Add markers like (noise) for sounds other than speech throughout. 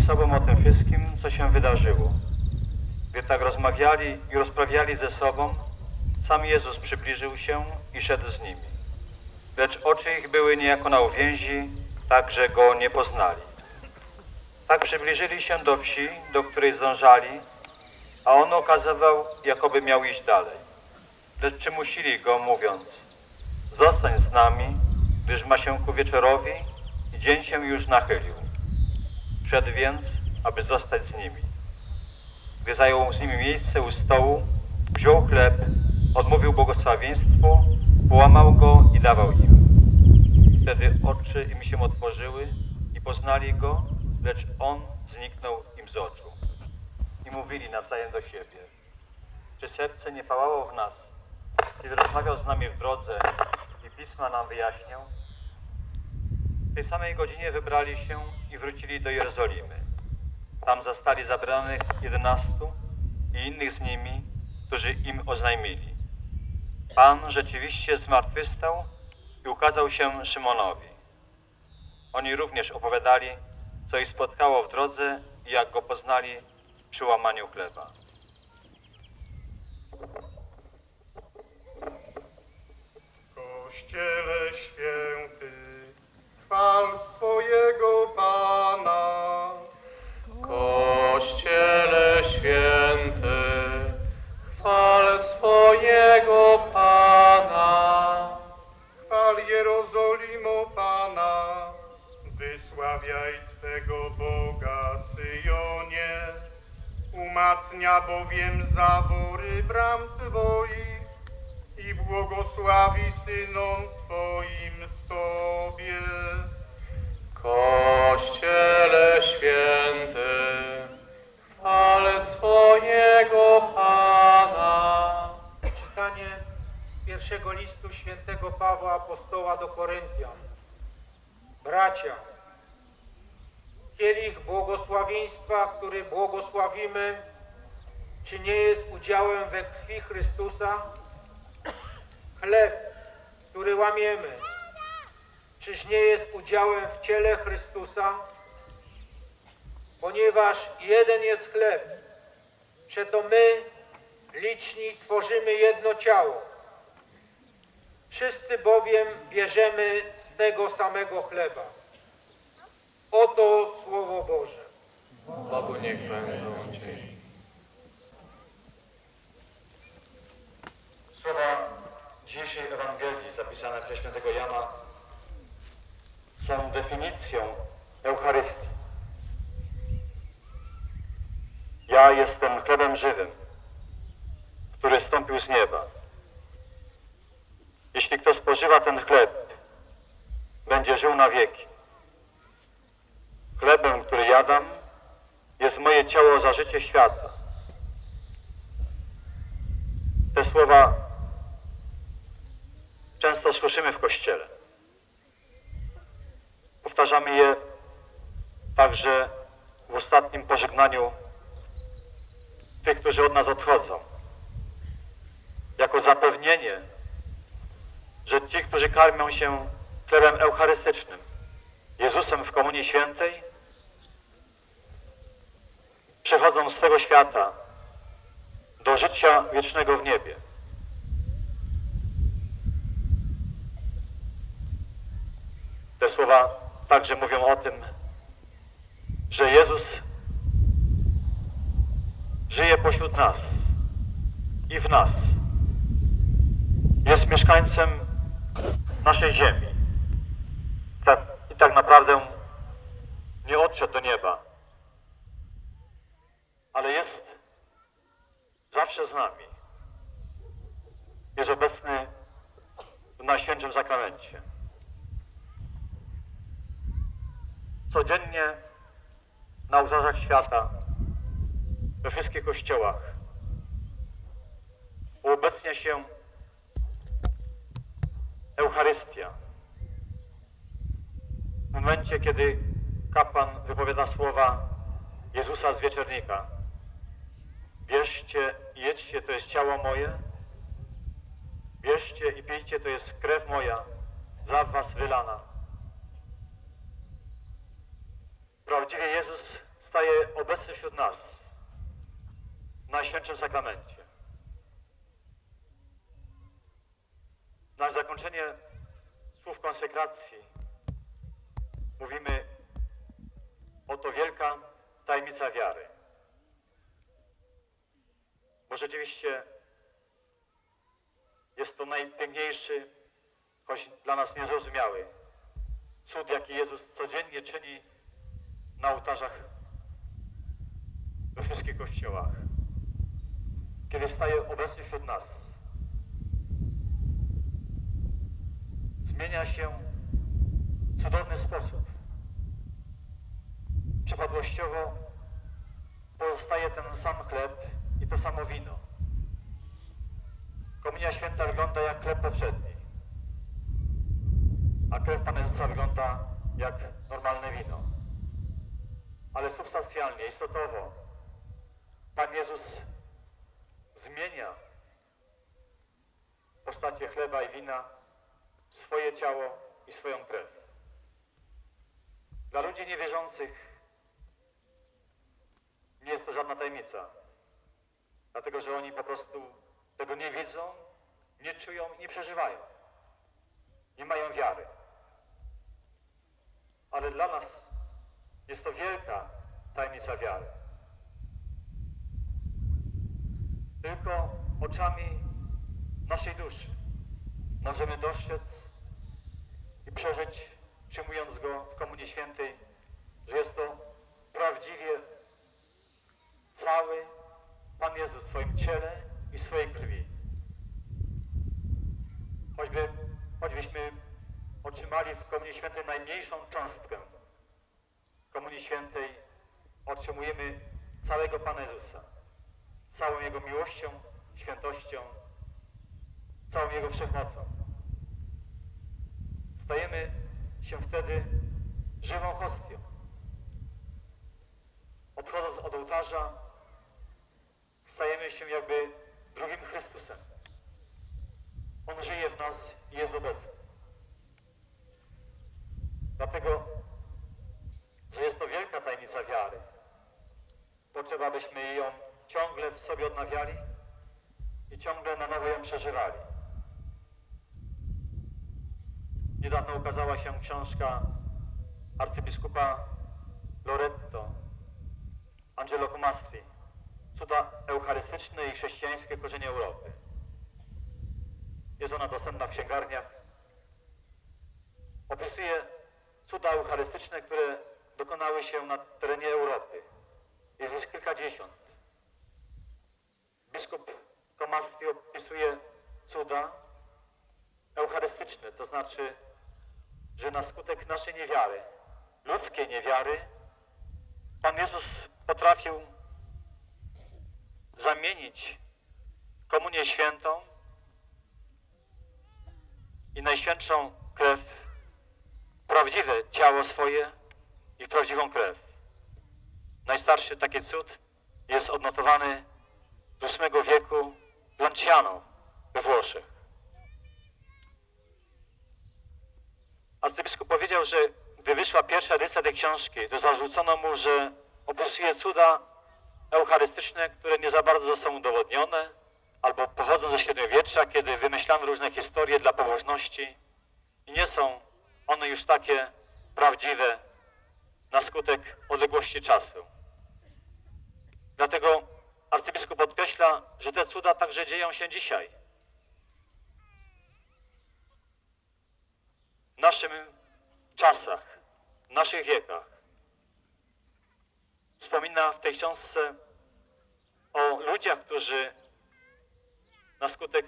sobą o tym wszystkim, co się wydarzyło. Gdy tak rozmawiali i rozprawiali ze sobą, sam Jezus przybliżył się i szedł z nimi. Lecz oczy ich były niejako na uwięzi, tak że go nie poznali. Tak przybliżyli się do wsi, do której zdążali, a on okazywał, jakoby miał iść dalej. Lecz przymusili go, mówiąc, zostań z nami, gdyż ma się ku wieczorowi i dzień się już nachylił. Wszedł więc, aby zostać z nimi. Gdy zajął z nimi miejsce u stołu, wziął chleb, odmówił błogosławieństwo, połamał go i dawał im. Wtedy oczy im się otworzyły i poznali go, lecz on zniknął im z oczu. I mówili nawzajem do siebie, czy serce nie pałało w nas, kiedy rozmawiał z nami w drodze i pisma nam wyjaśniał? W tej samej godzinie wybrali się i wrócili do Jerozolimy. Tam zastali zabranych jedenastu i innych z nimi, którzy im oznajmili. Pan rzeczywiście zmartwychwstał i ukazał się Szymonowi. Oni również opowiadali, co ich spotkało w drodze i jak go poznali przy łamaniu chleba. Kościele święty, chwal swojego Pana. Kościele święty, chwal swojego Pana. Chwal Jerozolimo Pana, wysławiaj Twego Boga Syjonie. Umacnia bowiem zawory bram Twoich i błogosławi synom Twoim Tobie. Kościele święty, chwal swojego Pana. Czytanie pierwszego listu świętego Pawła Apostoła do Koryntian. Bracia, kielich błogosławieństwa, który błogosławimy, czy nie jest udziałem we krwi Chrystusa? Chleb, który łamiemy, czyż nie jest udziałem w ciele Chrystusa? Ponieważ jeden jest chleb, przeto my, liczni, tworzymy jedno ciało. Wszyscy bowiem bierzemy z tego samego chleba. Oto Słowo Boże. Bogu niech będą dzięki. Słowa dzisiejszej Ewangelii zapisane przez świętego Jana są definicją Eucharystii. Ja jestem chlebem żywym, który stąpił z nieba. Jeśli kto spożywa ten chleb, będzie żył na wieki. Chlebem, który jadam, jest moje ciało za życie świata. Te słowa często słyszymy w kościele. Powtarzamy je także w ostatnim pożegnaniu tych, którzy od nas odchodzą. Jako zapewnienie, że ci, którzy karmią się chlebem eucharystycznym, Jezusem w Komunii Świętej, przechodzą z tego świata do życia wiecznego w niebie. Te słowa także mówią o tym, że Jezus żyje pośród nas i w nas. Jest mieszkańcem naszej ziemi. Tak, I tak naprawdę nie odszedł do nieba, ale jest zawsze z nami. Jest obecny w Najświętszym Sakramencie. Codziennie na ołtarzach świata, we wszystkich kościołach uobecnia się Eucharystia. W momencie, kiedy kapłan wypowiada słowa Jezusa z wieczornika, bierzcie i jedźcie, to jest ciało moje. Bierzcie i pijcie, to jest krew moja, za was wylana. Prawdziwie Jezus staje obecny wśród nas w Najświętszym Sakramencie. Na zakończenie słów konsekracji mówimy oto wielka tajemnica wiary. Bo rzeczywiście jest to najpiękniejszy, choć dla nas niezrozumiały cud, jaki Jezus codziennie czyni na ołtarzach we wszystkich kościołach. Kiedy staje obecny wśród nas, zmienia się w cudowny sposób. Przypadłościowo pozostaje ten sam chleb i to samo wino. Komunia święta wygląda jak chleb powszedni, a krew Pana Jezusa wygląda jak normalne wino. Ale substancjalnie, istotowo, Pan Jezus zmienia postacie chleba i wina swoje ciało i swoją krew. Dla ludzi niewierzących nie jest to żadna tajemnica, dlatego że oni po prostu tego nie widzą, nie czują, nie przeżywają. Nie mają wiary. Ale dla nas jest to wielka tajemnica wiary. Tylko oczami naszej duszy możemy dostrzec i przeżyć, przyjmując Go w Komunii Świętej, że jest to prawdziwie cały Pan Jezus w swoim ciele i swojej krwi. Choćby, choćbyśmy otrzymali w Komunii Świętej najmniejszą cząstkę Komunii Świętej, otrzymujemy całego Pana Jezusa, całą Jego miłością, świętością, całą Jego wszechmocą. Stajemy się wtedy żywą hostią. Odchodząc od ołtarza, stajemy się jakby drugim Chrystusem. On żyje w nas i jest obecny. Dlatego, że jest to wielka tajemnica wiary, potrzeba, abyśmy ją ciągle w sobie odnawiali i ciągle na nowo ją przeżywali. Niedawno ukazała się książka arcybiskupa Loretto, Angelo Comastri, Cuda eucharystyczne i chrześcijańskie korzenie Europy. Jest ona dostępna w księgarniach. Opisuje cuda eucharystyczne, które dokonały się na terenie Europy. Jest ich kilkadziesiąt. Biskup Comastri opisuje cuda eucharystyczne, to znaczy, że na skutek naszej niewiary, ludzkiej niewiary, Pan Jezus potrafił zamienić komunię świętą i najświętszą krew, prawdziwe ciało swoje i w prawdziwą krew. Najstarszy taki cud jest odnotowany z VIII wieku w Lanciano we Włoszech. Arcybiskup powiedział, że gdy wyszła pierwsza edycja tej książki, to zarzucono mu, że opisuje cuda eucharystyczne, które nie za bardzo są udowodnione, albo pochodzą ze średniowiecza, kiedy wymyślano różne historie dla pobożności i nie są one już takie prawdziwe na skutek odległości czasu. Dlatego arcybiskup podkreśla, że te cuda także dzieją się dzisiaj. W naszym czasach, w naszych wiekach. Wspomina w tej książce o ludziach, którzy na skutek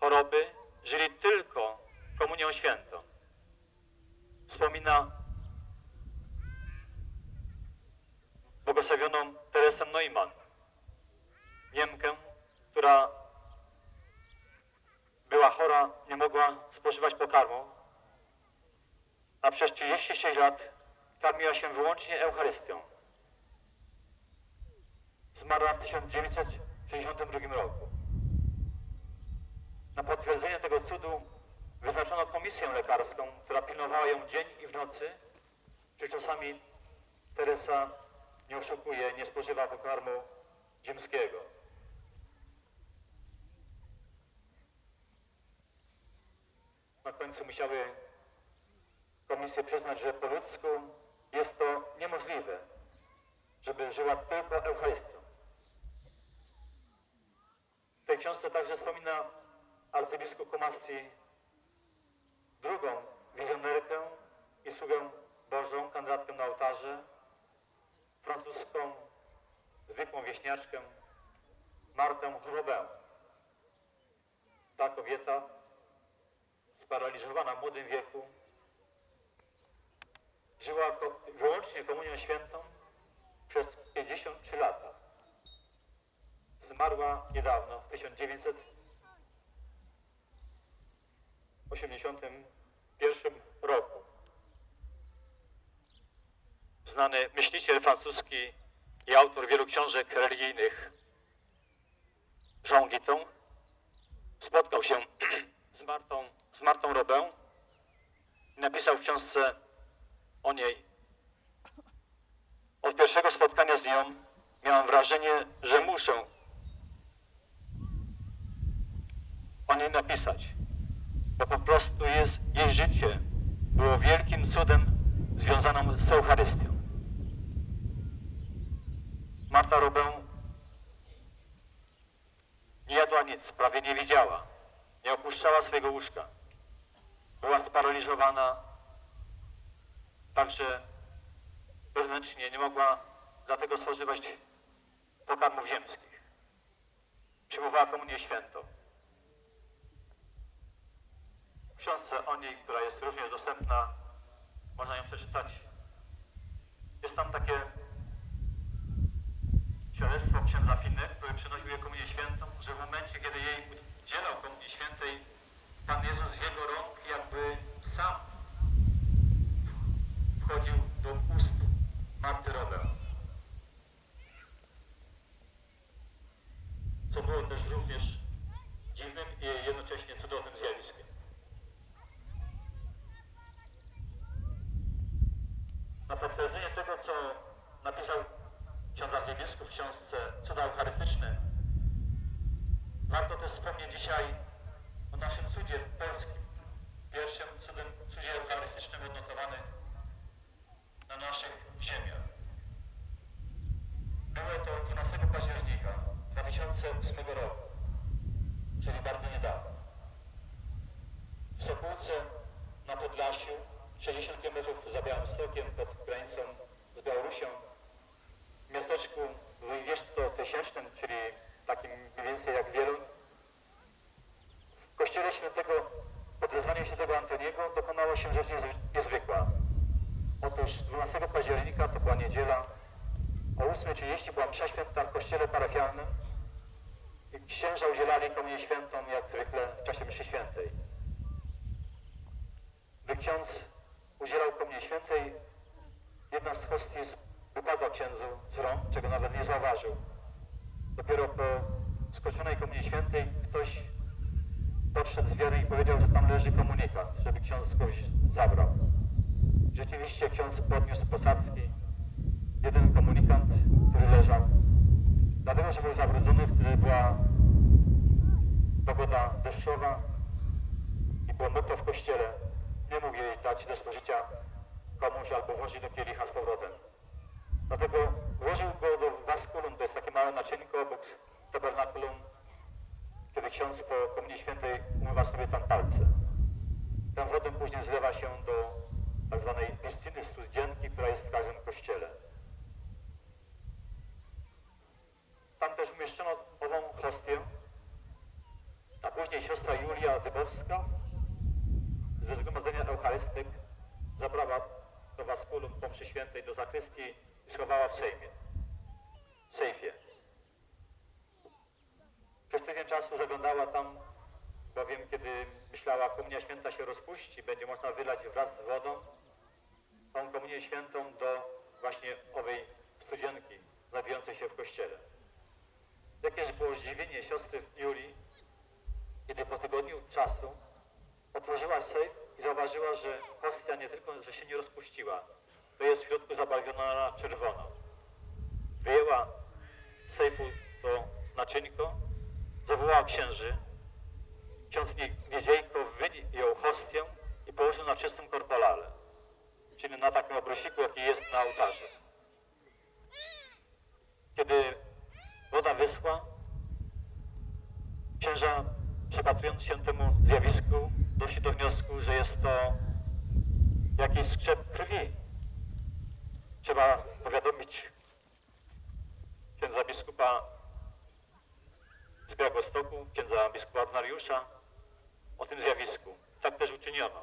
choroby żyli tylko komunią świętą. Wspomina błogosławioną Teresę Neumann, Niemkę, która była chora, nie mogła spożywać pokarmu, a przez 36 lat karmiła się wyłącznie Eucharystią. Zmarła w 1962 roku. Na potwierdzenie tego cudu wyznaczono komisję lekarską, która pilnowała ją dzień i w nocy, czy czasami Teresa nie oszukuje, nie spożywa pokarmu ziemskiego. Na końcu musiały komisje przyznać, że po ludzku jest to niemożliwe, żeby żyła tylko Eucharystią. W tej książce także wspomina arcybiskup Kumasci drugą wizjonerkę i sługę Bożą, kandydatkę na ołtarze, francuską, zwykłą wieśniaczkę, Martę Chrobę. Ta kobieta, sparaliżowana w młodym wieku, żyła wyłącznie komunią świętą przez 53 lata. Zmarła niedawno, w 1981 roku. Znany myśliciel francuski i autor wielu książek religijnych, Jean Guiton, spotkał się (clears throat) z Martą, z Martą Robę i napisał w książce o niej. Od pierwszego spotkania z nią miałam wrażenie, że muszę o niej napisać, bo po prostu jest jej życie było wielkim cudem związanym z Eucharystią. Marta Robę nie jadła nic, prawie nie widziała, nie opuszczała swojego łóżka. Była sparaliżowana, także wewnętrznie nie mogła dlatego spożywać pokarmów ziemskich. Przyjmowała komunię świętą. W książce o niej, która jest również dostępna, można ją przeczytać. Jest tam takie świadectwo księdza Finy, który przynosił jej komunię świętą, że w momencie, kiedy jej udzielał komunii świętej, Pan Jezus z jego rąk jakby sam wchodził do ust Marty Robę. Co było też również dziwnym i jednocześnie cudownym zjawiskiem. Na potwierdzenie tego, co napisał arcybiskup w książce Cuda Eucharystyczne, warto też wspomnieć dzisiaj o naszym cudzie polskim. Pierwszym cudem, cudzie eucharystycznym odnotowanym na naszych ziemiach. Było to 12 października 2008 roku, czyli bardzo niedawno. W Sokółce na Podlasiu, 60 km za Białymstokiem, pod granicą z Białorusią, miasteczku 20-tysięcznym, czyli takim mniej więcej jak Wieluń, w kościele świętego, pod wezwaniem świętego Antoniego dokonała się rzecz niezwy- niezwykła. Otóż 12 października, to była niedziela, o 8.30 była msza święta w kościele parafialnym i księża udzielali komunię świętą jak zwykle w czasie mszy świętej. Gdy ksiądz udzielał komunii świętej, jedna z hostii wypadła księdzu z rąk, czego nawet nie zauważył. Dopiero po skończonej komunii świętej ktoś podszedł z wiery i powiedział, że tam leży komunikat, żeby ksiądz kogoś zabrał. Rzeczywiście ksiądz podniósł posadzki jeden komunikant, który leżał. Dlatego, że był zabrudzony, wtedy była pogoda deszczowa i było mokro w kościele. Nie mógł jej dać do spożycia komuś albo włożyć do kielicha z powrotem. Dlatego włożył go do waskulum, to jest takie małe naczynko obok tabernakulum, kiedy ksiądz po Komunii Świętej umywa sobie tam palce. Tą wodę później zlewa się do tak zwanej pisciny studzienki, która jest w każdym kościele. Tam też umieszczono ową hostię, a później siostra Julia Dybowska ze zgromadzenia Eucharystyk zabrała do waskulum po mszy świętej do zakrystii schowała w sejmie, w sejfie. Przez tydzień czasu zaglądała tam, bowiem kiedy myślała, komunia święta się rozpuści, będzie można wylać wraz z wodą tą komunię świętą do właśnie owej studzienki znajdującej się w kościele. Jakież było zdziwienie siostry Julii, kiedy po tygodniu czasu otworzyła sejf i zauważyła, że hostia nie tylko, że się nie rozpuściła, to jest w środku zabarwiona na czerwono. Wyjęła z sejfu to naczynko, zawołała księży. Ksiądz Nie- Niedziejko wyjął hostię i położył na czystym korpolale, czyli na takim obrosiku, jaki jest na ołtarzu. Kiedy woda wyschła, księża, przypatrując się temu zjawisku, doszli do wniosku, że jest to jakiś skrzep krwi. Trzeba powiadomić księdza biskupa z Białegostoku, księdza biskupa Mariusza o tym zjawisku. Tak też uczyniono.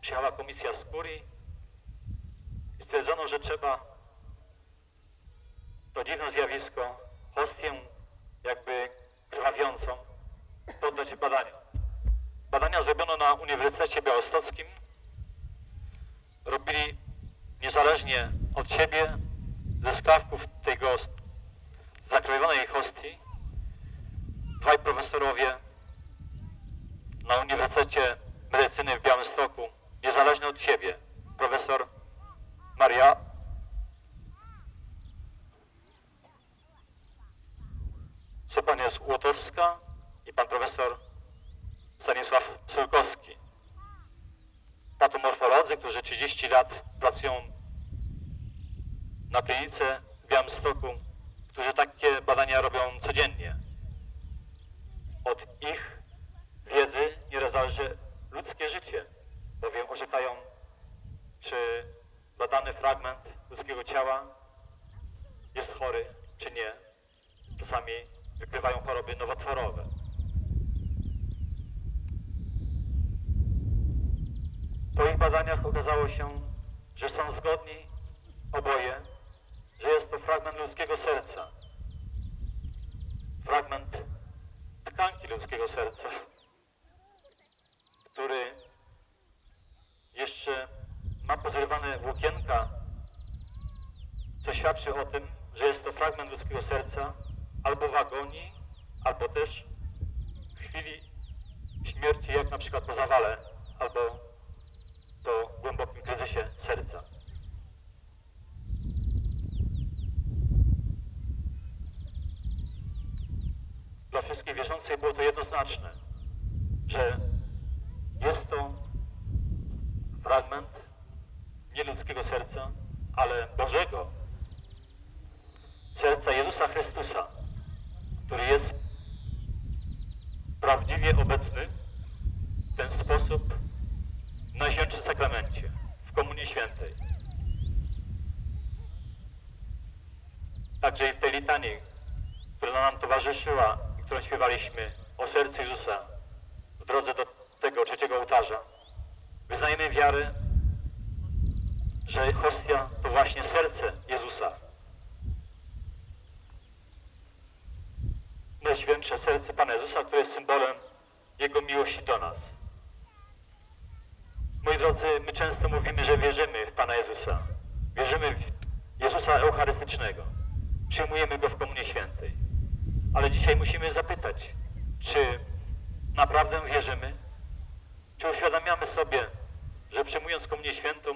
Przyjechała komisja z kurii i stwierdzono, że trzeba to dziwne zjawisko, hostię jakby krwawiącą, poddać badaniom. Badania zrobiono na Uniwersytecie Białostockim. Robili niezależnie od siebie ze skrawków tego zakrojowanej hostii dwaj profesorowie na Uniwersytecie Medycyny w Białymstoku, niezależnie od siebie, profesor Maria co jest Łotowska i pan profesor Stanisław Sulkowski. Patomorfolodzy, którzy 30 lat pracują na klinice w Białymstoku, którzy takie badania robią codziennie. Od ich wiedzy nieraz zależy ludzkie życie, bowiem orzekają, czy badany fragment ludzkiego ciała jest chory, czy nie. Czasami wykrywają choroby nowotworowe. Po ich badaniach okazało się, że są zgodni oboje, że jest to fragment ludzkiego serca. Fragment tkanki ludzkiego serca, który jeszcze ma pozrywane włókienka, co świadczy o tym, że jest to fragment ludzkiego serca albo w agonii, albo też w chwili śmierci, jak na przykład po zawale, albo po głębokim kryzysie serca. Dla wszystkich wierzących było to jednoznaczne, że jest to fragment nie ludzkiego serca, ale Bożego serca Jezusa Chrystusa, który jest prawdziwie obecny w ten sposób w Najświętszym Sakramencie, w Komunii Świętej. Także i w tej litanii, która nam towarzyszyła i którą śpiewaliśmy o sercu Jezusa w drodze do tego trzeciego ołtarza, wyznajemy wiarę, że hostia to właśnie serce Jezusa. Najświętsze serce Pana Jezusa, które jest symbolem Jego miłości do nas. Moi drodzy, my często mówimy, że wierzymy w Pana Jezusa. Wierzymy w Jezusa Eucharystycznego. Przyjmujemy Go w Komunii Świętej. Ale dzisiaj musimy zapytać, czy naprawdę wierzymy? Czy uświadamiamy sobie, że przyjmując Komunię Świętą,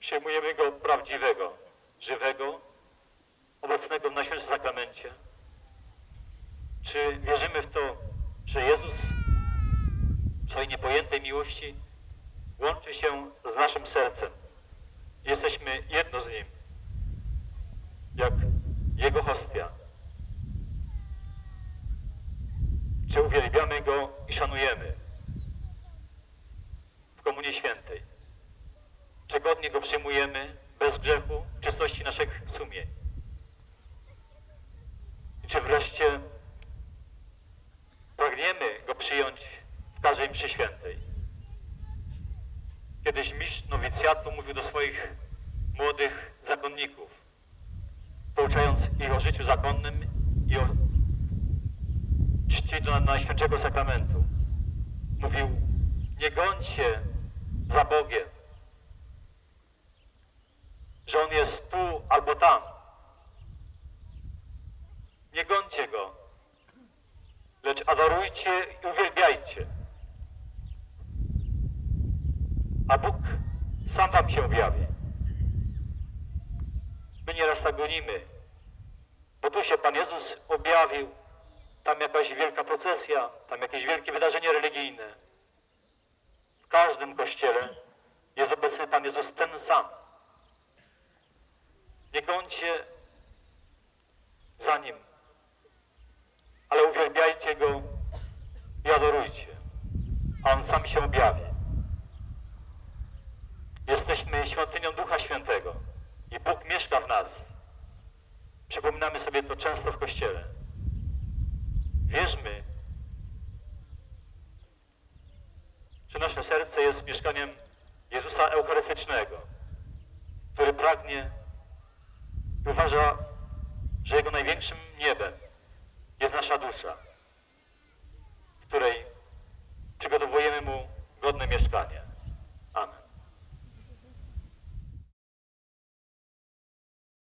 przyjmujemy Go prawdziwego, żywego, obecnego w Najświętszym Sakramencie? Czy wierzymy w to, że Jezus swojej niepojętej miłości łączy się z naszym sercem? Jesteśmy jedno z Nim, jak Jego hostia. Czy uwielbiamy Go i szanujemy w Komunii Świętej? Czy godnie Go przyjmujemy bez grzechu, czystości naszych sumień? I czy wreszcie pragniemy Go przyjąć w każdej mszy świętej? Kiedyś mistrz nowicjatu mówił do swoich młodych zakonników, pouczając ich o życiu zakonnym i o czci do Najświętszego Sakramentu. Mówił, nie gońcie za Bogiem, że On jest tu albo tam, gońcie Go, lecz adorujcie i uwielbiajcie. A Bóg sam wam się objawi. My nieraz tak gonimy, bo tu się Pan Jezus objawił, tam jakaś wielka procesja, tam jakieś wielkie wydarzenie religijne. W każdym kościele jest obecny Pan Jezus ten sam. Nie gońcie za Nim, ale uwielbiajcie Go i adorujcie, a On sam się objawi. Jesteśmy świątynią Ducha Świętego i Bóg mieszka w nas. Przypominamy sobie to często w Kościele. Wierzmy, że nasze serce jest mieszkaniem Jezusa Eucharystycznego, który pragnie uważa, że Jego największym niebem jest nasza dusza, w której przygotowujemy Mu godne mieszkanie.